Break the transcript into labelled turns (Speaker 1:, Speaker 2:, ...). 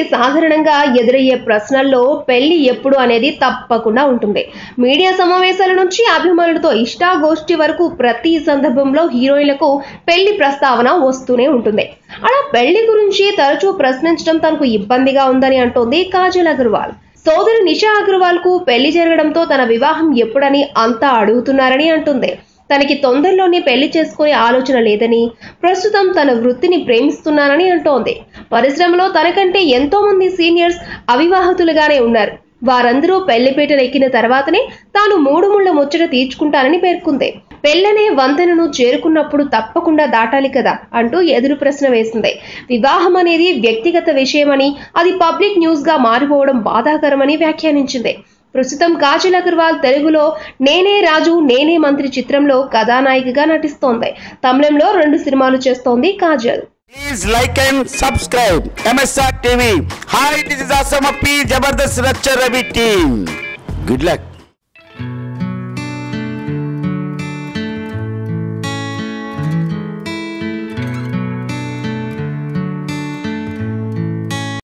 Speaker 1: మందికి సాధారణంగా ఎదురయ్యే ప్రశ్నల్లో పెళ్ళి ఎప్పుడు అనేది తప్పకుండా ఉంటుంది. మీడియా సమావేశాల నుంచి అభిమానులతో ఇష్టాగోష్ఠి వరకు ప్రతి సందర్భంలో హీరోయిన్లకు పెళ్ళి ప్రస్తావన వస్తూనే ఉంటుంది. అలా పెళ్ళి గురించి తరచూ ప్రశ్నించడం తనకు ఇబ్బందిగా ఉందని అంటోంది కాజల్ అగర్వాల్. సోదరి నిషా అగర్వాల్కు పెళ్ళి జరగడంతో తన వివాహం ఎప్పుడని అంతా అడుగుతున్నారని అంటుంది. తనకి తొందరలోనే పెళ్ళి చేసుకునే ఆలోచన లేదని ప్రస్తుతం తన వృత్తిని ప్రేమిస్తున్నానని అంటోంది. పరిశ్రమలో తనకంటే ఎంతో మంది సీనియర్స్ అవివాహితులుగానే ఉన్నారు. వారందరూ పెళ్ళిపీటలు ఎక్కిన తర్వాతనే తాను మూడు ముళ్ళ ముచ్చట తీర్చుకుంటానని పేర్కొంది. పెళ్ళనే వంతెనను చేరుకున్నప్పుడు తప్పకుండా దాటాలి కదా అంటూ ఎదురు ప్రశ్న వేసింది. వివాహం అనేది వ్యక్తిగత విషయమని అది పబ్లిక్ న్యూస్గా మారిపోవడం బాధాకరమని వ్యాఖ్యానించింది. ప్రస్తుతం కాజల్ అగర్వాల్ తెలుగులో నేనే రాజు నేనే మంత్రి చిత్రంలో కథానాయికగా నటిస్తోంది తమిళంలో రెండు సినిమాలు చేస్తోంది Kajal
Speaker 2: Please like and subscribe MSR TV. Hi, this is Asam P. Jabardast Racha Ravi team. Good luck.